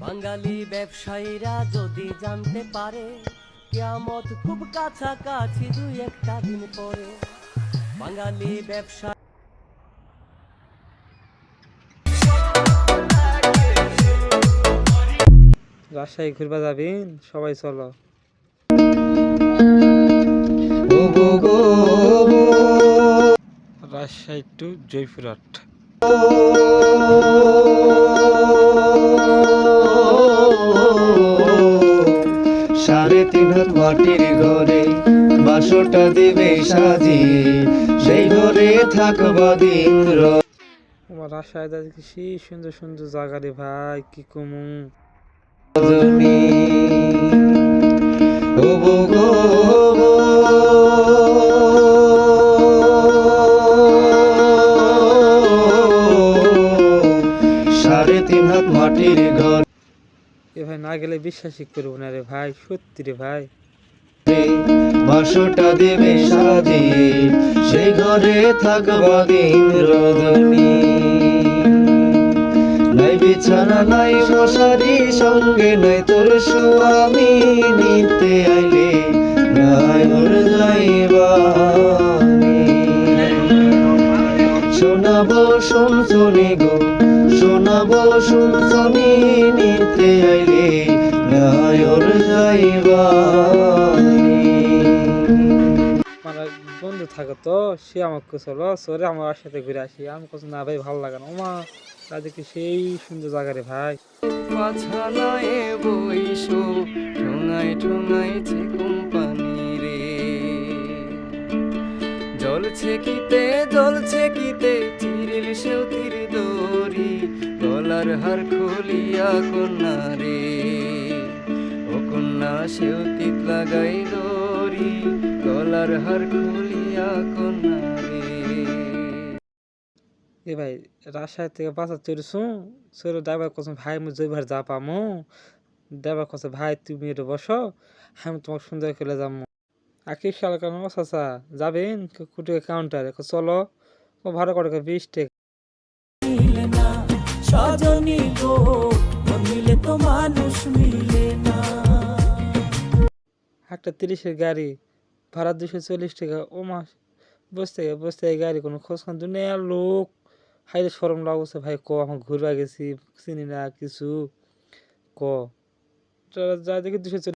বাঙালি ব্যবসায়ীরা যদি জানতে পারে কিয়ামত খুব কাছাকাছি দুই একটা দিন পরে। বাঙালি ব্যবসা রাজশাহী ঘুরবা যাবি? সবাই চলো। রাজশাহী টু জয়পুরহাট। সাড়ে তিন হাত মাটির ঘরে বাসটা দিবে সাজিয়ে সেই ঘরে থাকবা দিন আমার রাজশাহী দেখি সেই সুন্দর সুন্দর জায়গা রে ভাই কি কমু। রজনী ও মাটির ঘর। এ ভাই না গেলে বিশ্বাসই করব না রে ভাই সত্যি রে ভাই। বাসটা দেবে সাজিয়ে সেই ঘরে থাকবা দিন রজনী। নাই বিছানা নাই মশারি সঙ্গে নাই তোর স্বামী নিতে আইলে নাই ওর যাইবানি। শোনাবো শুনছনি গো শোনাবো শুনছনি নিতে আইলে এক বন্ধু থাকে তো সে আমাকে চলো সরে আমার সাথে ঘুরে আসি। আমি কিছু না ভাই ভালো লাগে না। ওমা তাদেরকে সেই সুন্দর জায়গা রে ভাই? পাছালায় বইসো ঠোঙায় ঠোঙাইছে কোম্পানি জ্বলছে কিতে জ্বলছে কিতে, চিরিল সেউতির দড়ি, গলার হার খুলিয়া কন্যা রে। ও কন্যা সেউতিত লাগাই দড়ি, গলার হার খুলিয়া কন্যা এ ভাই, রাজশাহী থেকে বাসা চড়ছু সরে ড্রাইভার কসম ভাই মু জয়বার যা পামো ড্রাইভার কসে ভাই, তুমি এটা বসো, আমি তোমাকে সুন্দর করে যাব আকি সাল কেন চাচা যাবেন কুটে কাউন্টারে চলো ও ভাড়া করে বিশ টাকা। সজনী গো মিলে তো মানুষ মিলে না। একটা তিরিশের গাড়ি ভাড়া দুশো চল্লিশ টাকা। ও মাস বসতে গে বসতে গাড়ি কোনো খোঁজ খান দুনিয়ার লোক হাইরে সরম লাগছে। ভাই ক আমার ঘুরবা গেছি চিনি না কিছু। ক যা দেখি দুশো